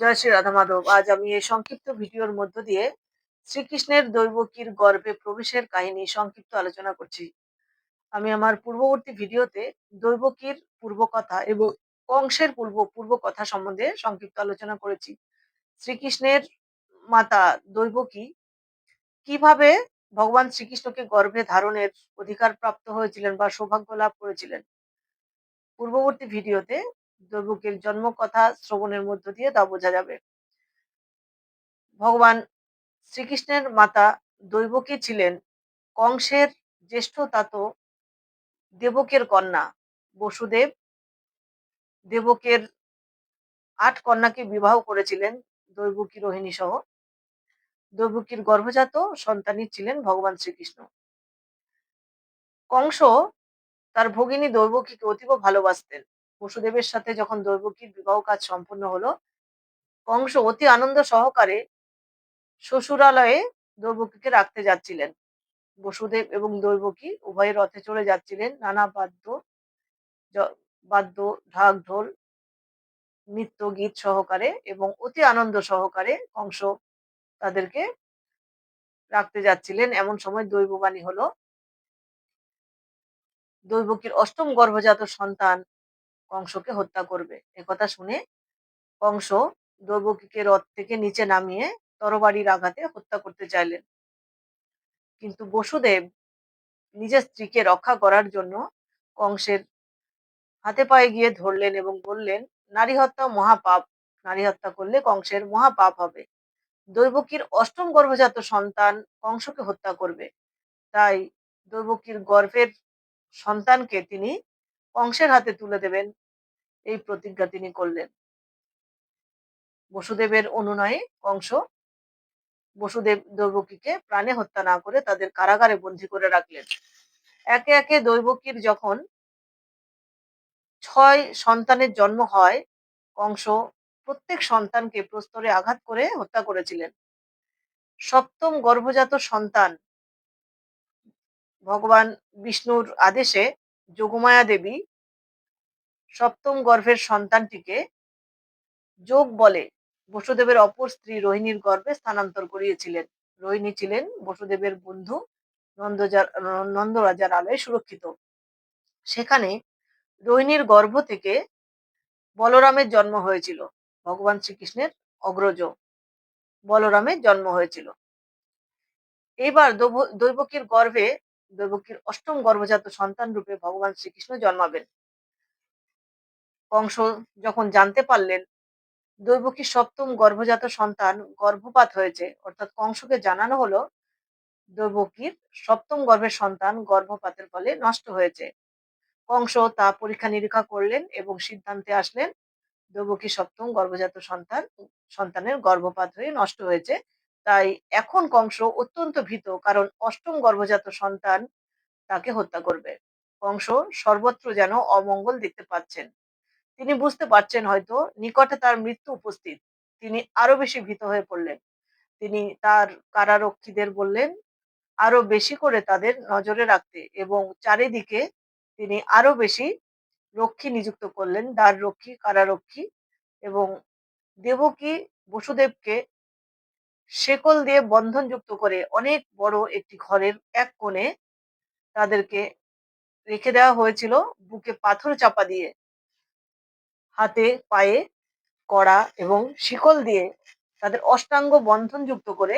জয় শ্রী রাধা মাধব। আজ আমি এই সংক্ষিপ্ত ভিডিওর মধ্য দিয়ে শ্রীকৃষ্ণের দৈবকীর গর্ভে প্রবেশের কাহিনী সংক্ষিপ্ত আলোচনা করছি। আমি আমার পূর্ববর্তী ভিডিওতে দৈবকীর পূর্বকথা এবং কংসের পূর্ব কথা সম্বন্ধে সংক্ষিপ্ত আলোচনা করেছি। শ্রীকৃষ্ণের মাতা দৈবকী কীভাবে ভগবান শ্রীকৃষ্ণকে গর্ভে ধারণের অধিকার প্রাপ্ত হয়েছিলেন বা সৌভাগ্য লাভ করেছিলেন? পূর্ববর্তী ভিডিওতে দৈবকীর জন্ম কথা শ্রবণের মধ্য দিয়ে তা বোঝা যাবে। ভগবান শ্রীকৃষ্ণের মাতা দৈবকী ছিলেন কংসের জ্যেষ্ঠ তাত দেবকের কন্যা বসুদেব। দেবকের আট কন্যাকে বিবাহ করেছিলেন দৈবকী রোহিণী সহ। দৈবকীর গর্ভজাত সন্তানই ছিলেন ভগবান শ্রীকৃষ্ণ। কংস তার ভগিনী দৈবকীকে অতীব ভালোবাসতেন। বসুদেবের সাথে যখন দৈবকীর বিবাহ কাজ সম্পন্ন হলো কংস অতি আনন্দ সহকারে শ্বশুরালয়ে দৈবকীকে রাখতে যাচ্ছিলেন। বসুদেব এবং দৈবকী উভয় রথে চলে যাচ্ছিলেন। নানা বাদ্য বাদ্য, ঢাক, ঢোল, নৃত্য, গীত সহকারে এবং অতি আনন্দ সহকারে কংস তাদেরকে রাখতে যাচ্ছিলেন। এমন সময় দৈববাণী হলো, দৈবকীর অষ্টম গর্ভজাত সন্তান কংসকে হত্যা করবে। একথা শুনে কংস দৈবকীকে রথ থেকে নিচে নামিয়ে তরবারির আঘাতে হত্যা করতে চাইলেন। কিন্তু বসুদেব নিজের স্ত্রীকে রক্ষা করার জন্য কংসের হাতে পায়ে গিয়ে ধরলেন এবং বললেন, নারী হত্যা মহাপাপ। নারী হত্যা করলে কংসের মহাপাপ হবে। দৈবকীর অষ্টম গর্ভজাত সন্তান কংসকে হত্যা করবে। তাই দৈবকীর গর্ভের সন্তানকে তিনি কংসের হাতে তুলে দেবেন। এই প্রতিজ্ঞা তিনি করলেন। বসুদেবের অনুনয়ে কংস বসুদেব দৈবকীকে প্রাণে হত্যা না করে তাদের কারাগারে বন্দী করে রাখলেন। একে একে দৈবকীর যখন ছয় সন্তানের জন্ম হয় কংস প্রত্যেক সন্তানকে প্রস্তরে আঘাত করে হত্যা করেছিলেন। সপ্তম গর্ভজাত সন্তান ভগবান বিষ্ণুর আদেশে যোগমায়া দেবী সপ্তম গর্ভের সন্তানটিকে যোগ বলে বসুদেবের অপর স্ত্রী রোহিণীর গর্ভে স্থানান্তর করিয়েছিলেন। রোহিণী ছিলেন বসুদেবের বন্ধু নন্দরাজার আলয়ে সুরক্ষিত। সেখানে রোহিণীর গর্ভ থেকে বলরামের জন্ম হয়েছিল, ভগবান শ্রীকৃষ্ণের অগ্রজ বলরামের জন্ম হয়েছিল। এইবার দৈবকীর গর্ভে দৈবকীর অষ্টম গর্ভজাত সন্তান রূপে ভগবান শ্রীকৃষ্ণ জন্মাবেন। কংস যখন জানতে পারলেন দৈবকীর সপ্তম গর্ভজাত সন্তান গর্ভপাত হয়েছে, অর্থাৎ কংসকে জানানো হলো দৈবকীর সপ্তম গর্ভের সন্তান গর্ভপাতের ফলে নষ্ট হয়েছে। কংস তা পরীক্ষা নিরীক্ষা করলেন এবং সিদ্ধান্তে আসলেন দৈবকী সপ্তম গর্ভজাত সন্তান, সন্তানের গর্ভপাত হয়ে নষ্ট হয়েছে। তাই এখন কংস অত্যন্ত ভীত, কারণ অষ্টম গর্ভজাত সন্তান তাকে হত্যা করবে। কংস সর্বত্র যেন অমঙ্গল দেখতে পাচ্ছেন। তিনি বুঝতে পারছেন হয়তো নিকটে তার মৃত্যু উপস্থিত। তিনি আরও বেশি ভীত হয়ে পড়লেন। তিনি তার কারারক্ষীদের বললেন, আরও বেশি করে তাদের নজরে রাখতে। এবং চারিদিকে তিনি আরও বেশি রক্ষী নিযুক্ত করলেন, দ্বার রক্ষী, কারারক্ষী এবং দেবকী বসুদেবকে শেকল দিয়ে বন্ধনযুক্ত করে অনেক বড় একটি ঘরের এক কোণে তাদেরকে রেখে দেওয়া হয়েছিল বুকে পাথর চাপা দিয়ে। হাতে, পায়ে কড়া এবং শিকল দিয়ে তাদের অষ্টাঙ্গ বন্ধনযুক্ত করে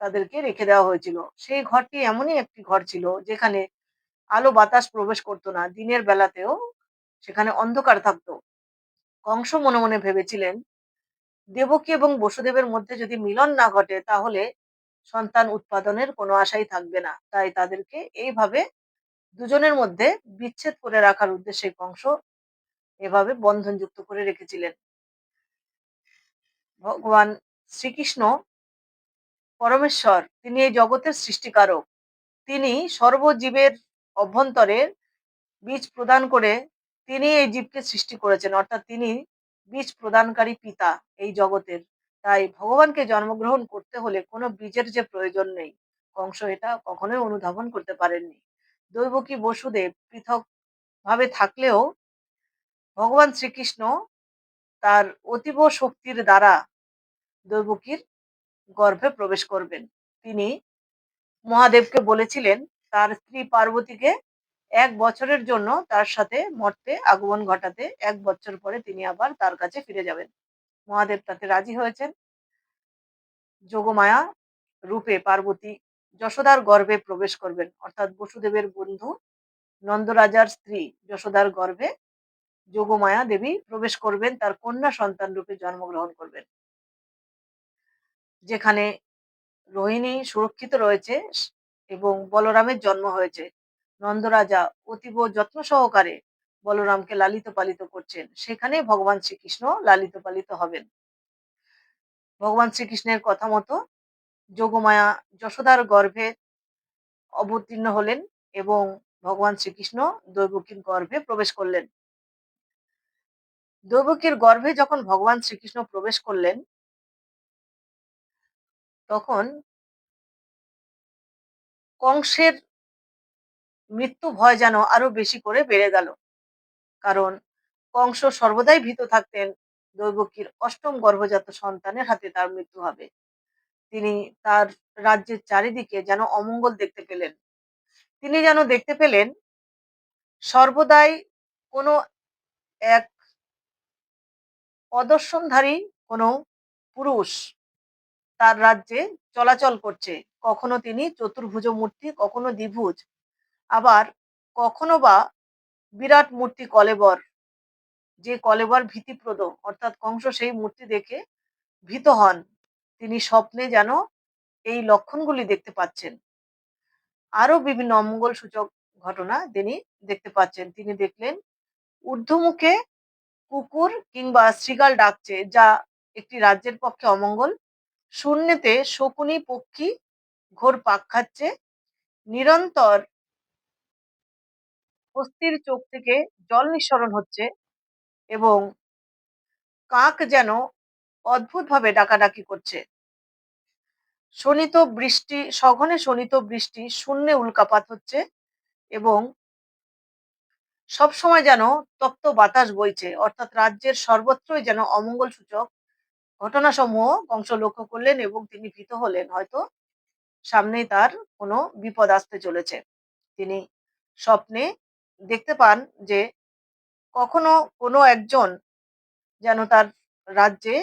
তাদেরকে রেখে দেওয়া হয়েছিল। সেই ঘরটি এমনই একটি ঘর ছিল যেখানে আলো বাতাস প্রবেশ করতো না, দিনের বেলাতেও সেখানে অন্ধকার থাকতো। কংস মনে মনে ভেবেছিলেন দেবকী এবং বসুদেবের মধ্যে যদি মিলন না ঘটে, তাহলে সন্তান উৎপাদনের কোনো আশাই থাকবে না। তাই তাদেরকে এইভাবে দুজনের মধ্যে বিচ্ছেদ করে রাখার উদ্দেশ্যে কংস এভাবে বন্ধনযুক্ত করে রেখেছিলেন। ভগবান শ্রীকৃষ্ণ পরমেশ্বর, তিনি এই জগতের সৃষ্টিকারক। তিনি সর্বজীবের অভ্যন্তরে বীজ প্রদান করে তিনি এই জীবকে সৃষ্টি করেছেন। অর্থাৎ তিনি বীজ প্রদানকারী পিতা এই জগতের। তাই ভগবানকে জন্মগ্রহণ করতে হলে কোনো বীজের যে প্রয়োজন নেই, কংস এটা কখনোই অনুধাবন করতে পারেননি। দৈবকী বসুদেব পৃথক ভাবে থাকলেও ভগবান শ্রীকৃষ্ণ তার অতীব শক্তির দ্বারা দৈবকীর গর্ভে প্রবেশ করবেন। তিনি মহাদেবকে বলেছিলেন, তার স্ত্রী পার্বতীকে এক বছরের জন্য তার সাথে মর্তে আগমন ঘটাতে এক বছর পরে তিনি আবার তার কাছে ফিরে যাবেন। মহাদেব তাতে রাজি হয়েছেন। যোগমায়া রূপে পার্বতী যশোদার গর্ভে প্রবেশ করবেন। অর্থাৎ বসুদেবের বন্ধু নন্দরাজার স্ত্রী যশোদার গর্ভে যোগমায়া দেবী প্রবেশ করবেন, তার কন্যা সন্তান রূপে জন্মগ্রহণ করবেন। যেখানে রোহিণী সুরক্ষিত রয়েছে এবং বলরামের জন্ম হয়েছে। নন্দরাজা অতীব যত্ন সহকারে বলরামকে লালিত পালিত করছেন। সেখানে ভগবান শ্রীকৃষ্ণ লালিত পালিত হবেন। ভগবান শ্রীকৃষ্ণের কথা মতো যোগমায়া যশোদার গর্ভে অবতীর্ণ হলেন এবং ভগবান শ্রীকৃষ্ণ দৈবকীর গর্ভে প্রবেশ করলেন। দৈবকীর গর্ভে যখন ভগবান শ্রীকৃষ্ণ প্রবেশ করলেন, তখন কংসের মৃত্যু ভয় যেন আরও বেশি করে বেড়ে গেল। কারণ কংস সর্বদাই ভীত থাকতেন দৈবকীর অষ্টম গর্ভজাত সন্তানের হাতে তার মৃত্যু হবে। তিনি তার রাজ্যের চারিদিকে যেন অমঙ্গল দেখতে পেলেন। তিনি যেন দেখতে পেলেন সর্বদাই কোনো এক অদর্শনধারী কোনো পুরুষ তার রাজ্যে চলাচল করছে। কখনো তিনি চতুর্ভুজ মূর্তি কখনো দ্বিভুজ আবার কখনো বা বিরাট মূর্তি কলেবর, যে কলেবর ভীতিপ্রদ, অর্থাৎ কংস সেই মূর্তি দেখে ভীত হন। তিনি স্বপ্নে যেন এই লক্ষণগুলি দেখতে পাচ্ছেন। আরও বিভিন্ন অমঙ্গল সূচক ঘটনা তিনি দেখতে পাচ্ছেন। তিনি দেখলেন, ঊর্ধ্বমুখে কুকুর কিংবা শ্রীগাল ডাকছে, যা একটি রাজ্যের পক্ষে অমঙ্গল। শূন্যতে শকুনি, পক্ষী ঘোর পাক খাচ্ছে। নিরন্তর অস্থির চোখ থেকে জল নিঃসরণ হচ্ছে এবং কাক যেন অদ্ভুতভাবে ডাকাডাকি করছে। শনিত বৃষ্টি, সঘনে শনিত বৃষ্টি শূন্যে উল্কাপাত হচ্ছে এবং সবসময় যেন তপ্ত বাতাস বইছে, অর্থাৎ রাজ্যের সর্বত্রই যেন অমঙ্গল সূচক ঘটনাসমূহ কংস লক্ষ্য করলেন এবং তিনি ভীত হলেন। হয়তো সামনেই তার কোনো বিপদ আসতে চলেছে। তিনি স্বপ্নে দেখতে পান যে, কখনো কোনো একজন যেন তার রাজ্যে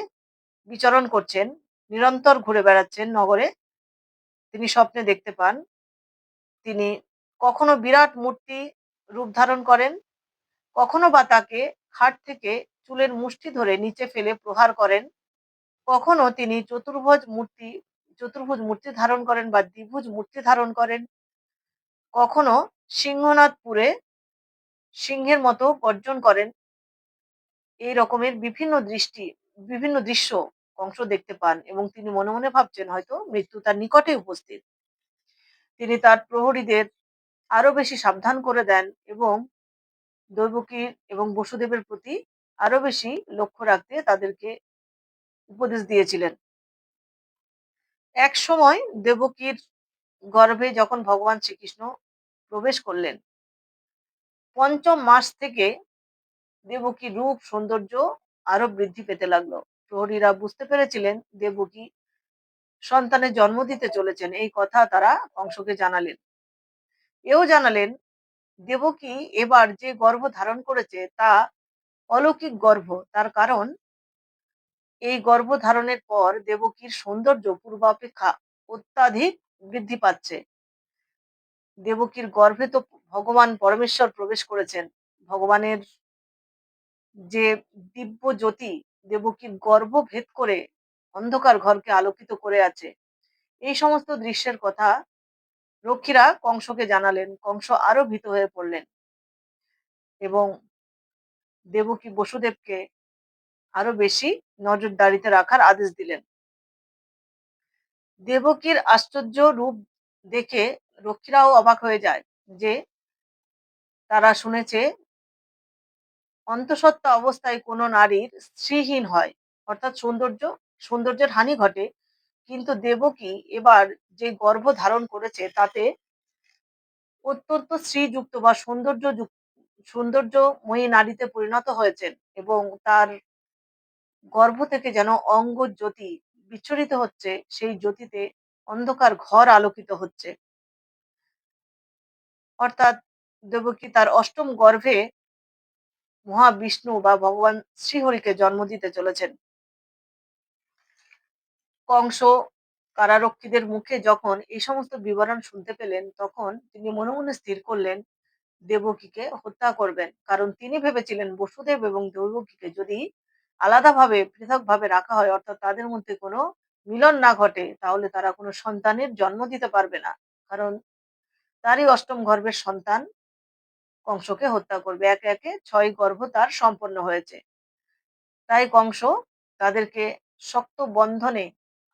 বিচরণ করছেন, নিরন্তর ঘুরে বেড়াচ্ছেন নগরে, তিনি স্বপ্নে দেখতে পান। তিনি কখনো বিরাট মূর্তি রূপ ধারণ করেন, কখনো বা তাকে খাট থেকে চুলের মুষ্টি ধরে নিচে ফেলে প্রহার করেন, কখনো তিনি চতুর্ভুজ মূর্তি চতুর্ভুজ মূর্তি ধারণ করেন বা দ্বিভুজ মূর্তি ধারণ করেন, কখনো সিংহনাথপুরে সিংহের মতো গর্জন করেন। এই রকমের বিভিন্ন দৃষ্টি, বিভিন্ন দৃশ্য কংস দেখতে পান এবং তিনি মনে মনে ভাবছেন হয়তো মৃত্যু তার নিকটে উপস্থিত। তিনি তার প্রহরীদের আরও বেশি সাবধান করে দেন এবং দৈবকীর এবং বসুদেবের প্রতি আরও বেশি লক্ষ্য রাখতে তাদেরকে উপদেশ দিয়েছিলেন। এক সময় দেবকীর গর্ভে যখন ভগবান শ্রীকৃষ্ণ প্রবেশ করলেন পঞ্চম মাস থেকে দেবকী রূপ, সৌন্দর্য আরও বৃদ্ধি পেতে লাগল। প্রহরীরা বুঝতে পেরেছিলেন দেবকী সন্তানের জন্ম দিতে চলেছেন, এই কথা তারা কংসকে জানালেন। এও জানালেন, দেবকী এবার যে গর্ভ ধারণ করেছে তা অলৌকিক গর্ভ। তার কারণ, এই গর্ভ ধারণের পর দেবকীর সৌন্দর্য পূর্বাপেক্ষা অত্যাধিক বৃদ্ধি পাচ্ছে। দেবকীর গর্ভে তো ভগবান পরমেশ্বর প্রবেশ করেছেন। ভগবানের যে দিব্য জ্যোতি, দেবকীর গর্ভ ভেদ করে অন্ধকার ঘরকে আলোকিত করে আছে। এই সমস্ত দৃশ্যের কথা রক্ষীরা কংসকে জানালেন। কংস আরও ভীত হয়ে পড়লেন এবং দেবকী বসুদেবকে আরও বেশি নজরদারিতে রাখার আদেশ দিলেন। দেবকীর আশ্চর্য রূপ দেখে রক্ষীরাও অবাক হয়ে যায় যে তারা শুনেছে, অন্তঃসত্ত্বা অবস্থায় কোনো নারীর স্ত্রীহীন হয়। অর্থাৎ সৌন্দর্য, সৌন্দর্যের হানি ঘটে। কিন্তু দেবকী এবার যে গর্ভ ধারণ করেছে, তাতে অত্যন্ত শ্রীযুক্ত বা সৌন্দর্য সৌন্দর্যময়ী নারীতে পরিণত হয়েছেন এবং তার গর্ভ থেকে যেন অঙ্গ জ্যোতি বিচ্ছুরিত হচ্ছে, সেই জ্যোতিতে অন্ধকার ঘর আলোকিত হচ্ছে। অর্থাৎ দেবকী তার অষ্টম গর্ভে মহাবিষ্ণু বা ভগবান শ্রীহরিকে জন্ম দিতে চলেছেন? কংস কারারক্ষীদের মুখে যখন এই সমস্ত বিবরণ শুনতে পেলেন, তখন তিনি মনে মনে স্থির করলেন, দেবকীকে হত্যা করবেন। কারণ তিনি ভেবেছিলেন বসুদেব এবং দেবকীকে যদি আলাদাভাবে, পৃথকভাবে রাখা হয়, অর্থাৎ তাদের মধ্যে কোনো মিলন না ঘটে, তাহলে তারা কোনো সন্তানের জন্ম দিতে পারবে না। কারণ তারই অষ্টম গর্ভের সন্তান কংসকে হত্যা করবে। একে একে ছয় গর্ভ তার সম্পন্ন হয়েছে। তাই কংস তাদেরকে শক্ত বন্ধনে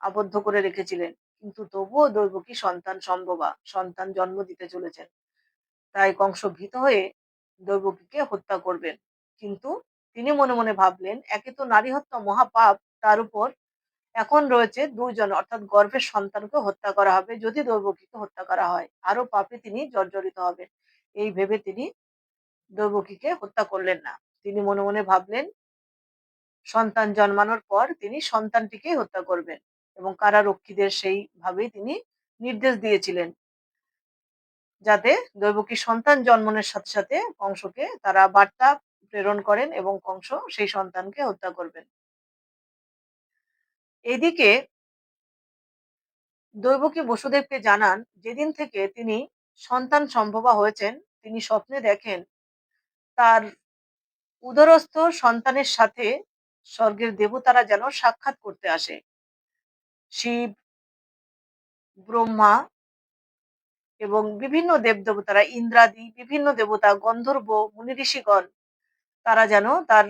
আবদ্ধ করে রেখেছিলেন। কিন্তু তবুও দৈবকী সন্তান সম্ভবা, সন্তান জন্ম দিতে চলেছেন। তাই কংস ভীত হয়ে দৈবকীকে হত্যা করবেন। কিন্তু তিনি মনে মনে ভাবলেন, একে তো নারী হত্যা মহাপাপ, তার উপর এখন রয়েছে দুজন অর্থাৎ গর্ভের সন্তানকে হত্যা করা হবে। যদি দৈবকীকে হত্যা করা হয় আরও পাপে তিনি জর্জরিত হবেন। এই ভেবে তিনি দৈবকীকে হত্যা করলেন না। তিনি মনে মনে ভাবলেন, সন্তান জন্মানোর পর তিনি সন্তানটিকেই হত্যা করবেন এবং কারারক্ষীদের সেইভাবেই তিনি নির্দেশ দিয়েছিলেন যাতে দৈবকী সন্তান জন্মনের সাথে সাথে কংসকে তারা বার্তা প্রেরণ করেন এবং কংস সেই সন্তানকে হত্যা করবেন। এদিকে দৈবকী বসুদেবকে জানান, যেদিন থেকে তিনি সন্তান সম্ভবা হয়েছেন, তিনি স্বপ্নে দেখেন তার উদরস্থ সন্তানের সাথে স্বর্গের দেবতারা যেন সাক্ষাৎ করতে আসে। শিব, ব্রহ্মা এবং বিভিন্ন দেবদেবতারা, ইন্দ্রাদি, বিভিন্ন দেবতা, গন্ধর্ব মুনি ঋষিগণ তারা যেন তার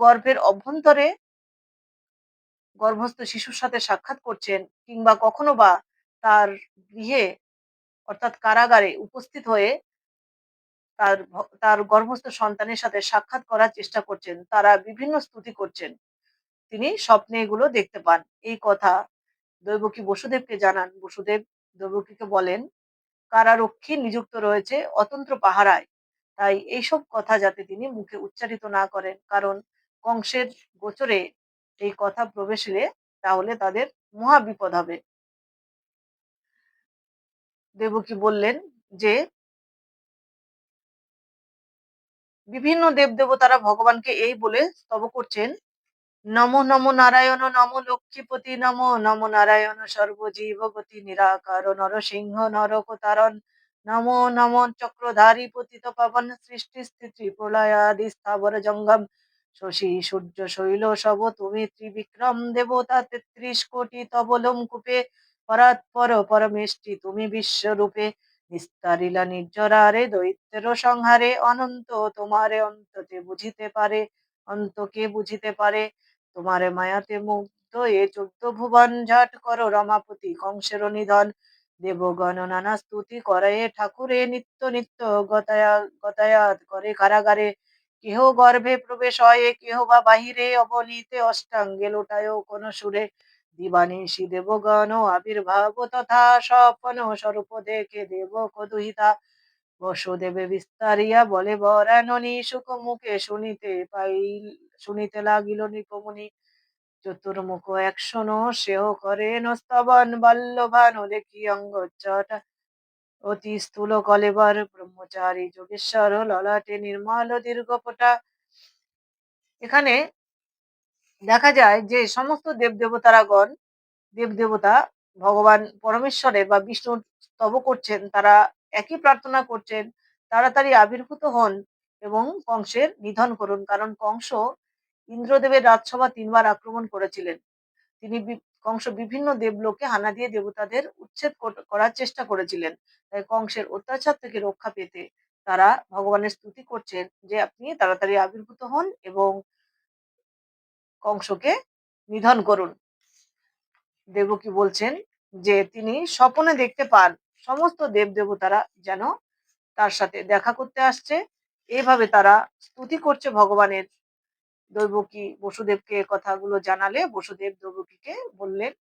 গর্ভের অভ্যন্তরে গর্ভস্থ শিশুর সাথে সাক্ষাৎ করছেন কিংবা কখনো বা তার গৃহে অর্থাৎ কারাগারে উপস্থিত হয়ে তার তার গর্ভস্থ সন্তানের সাথে সাক্ষাৎ করার চেষ্টা করছেন। তারা বিভিন্ন স্তুতি করছেন। তিনি স্বপ্নে এগুলো দেখতে পান। এই কথা দৈবকী বসুদেবকে জানান। বসুদেব দৈবকীকে বলেন, কারারক্ষী নিযুক্ত রয়েছে অতন্ত্র পাহারায়। তাই এইসব কথা যাতে তিনি মুখে উচ্চারিত না করেন। কারণ কংসের গোচরে এই কথা প্রবেশ এলে তাহলে তাদের মহা বিপদ হবে। দেবকী বললেন যে, বিভিন্ন দেবদেবতারা ভগবানকে এই বলে স্তব করছেন, নমো নমো নারায়ণ, নমো লক্ষ্মীপতি, নমো নমো নারায়ণ সর্বজীবগতি নিরাকার, নরসিংহ, নরকতারণ, নমো নমো চক্রধারী পতিত পাবন, সৃষ্টি স্থিতি প্রলয়াদি স্থাবর জঙ্গম, শশী, সূর্য, শৈল সব তুমি ত্রিবিক্রম দেবতা তেত্রিশ কোটি তবলম কূপে পরাৎপর পরমেষ্টি, তুমি বিশ্বরূপে নিস্তারিলা নির্জরারে, দৈত্যের সংহারে, অনন্ত তোমারে অন্ততে বুঝিতে পারে, অন্তকে বুঝিতে পারে, তোমারে মায়াতে মুগ্ধ, এ চোদ্দ ভুবন রমাপতি, কংসের নিধন, দেবগণ নানা স্তুতি করে, ঠাকুরে নিত্য নিত্য গতায়া, গতায়াত করে কারাগারে। কেহ গর্ভে প্রবেশ হয়, কেহ বা বাহিরে, অবনীতে অষ্টাঙ্গে লোটায় কোন সুরে দিবানিশি দেবগণ আবির্ভাব তথা স্বপন স্বরূপ দেখে দেব কদুহিতা বসুদেবে বিস্তারিয়া বলে বরাননি সুখ মুখে শুনিতে পাইল শুনিতে লাগিল নিপমুনি চতুর্মুখ একশন সেও করে নস্তবন বাল্যভান দেখি অঙ্গ অতি স্থূল কলেবার, ব্রহ্মচারী যোগেশ্বর, ললাটে নির্মল দীর্ঘপটা এখানে দেখা যায় যে সমস্ত দেবদেবতারাগণ, দেবদেবতা ভগবান পরমেশ্বরের বা বিষ্ণুর স্তব করছেন, তারা একই প্রার্থনা করছেন, তাড়াতাড়ি আবির্ভূত হন এবং কংসের নিধন করুন। কারণ কংস ইন্দ্রদেবের রাজসভা তিনবার আক্রমণ করেছিলেন। তিনি কংস বিভিন্ন দেবলোকে হানা দিয়ে দেবতাদের উচ্ছেদ করার চেষ্টা করেছিলেন। তাই কংসের অত্যাচার থেকে রক্ষা পেতে তারা ভগবানের স্তুতি করছেন যে আপনি তাড়াতাড়ি আবির্ভূত হন এবং কংসকে নিধন করুন। দেবকী বলছেন? যে তিনি স্বপনে দেখতে পান, সমস্ত দেব দেবতারা যেন তার সাথে দেখা করতে আসছে। এইভাবে তারা স্তুতি করছে ভগবানের। দৈবকী বসুদেবকে কথাগুলো জানালে? বসুদেব দৈবকীকে বললেন,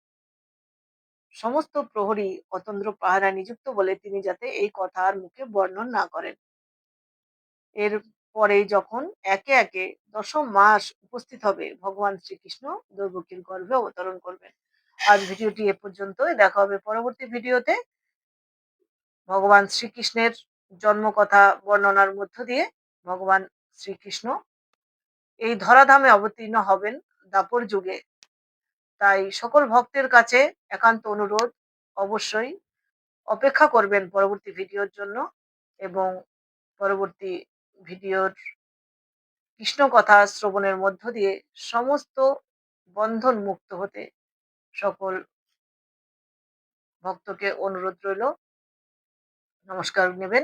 সমস্ত প্রহরী অতন্দ্র পাহারা নিযুক্ত বলে তিনি যাতে এই কথার মুখে বর্ণন না করেন। এর পরেই যখন একে একে দশম মাস উপস্থিত হবে, ভগবান শ্রীকৃষ্ণ দৈবকীর গর্ভে অবতরণ করবেন। আজ ভিডিওটি এ পর্যন্তই। দেখা হবে পরবর্তী ভিডিওতে। ভগবান শ্রীকৃষ্ণের জন্মকথা, বর্ণনার মধ্য দিয়ে ভগবান শ্রীকৃষ্ণ এই ধরাধামে অবতীর্ণ হবেন দাপর যুগে। তাই সকল ভক্তের কাছে একান্ত অনুরোধ, অবশ্যই অপেক্ষা করবেন পরবর্তী ভিডিওর জন্য এবং পরবর্তী ভিডিওর কৃষ্ণ কথা শ্রবণের মধ্য দিয়ে সমস্ত বন্ধন মুক্ত হতে সকল ভক্তকে অনুরোধ রইল। নমস্কার নেবেন।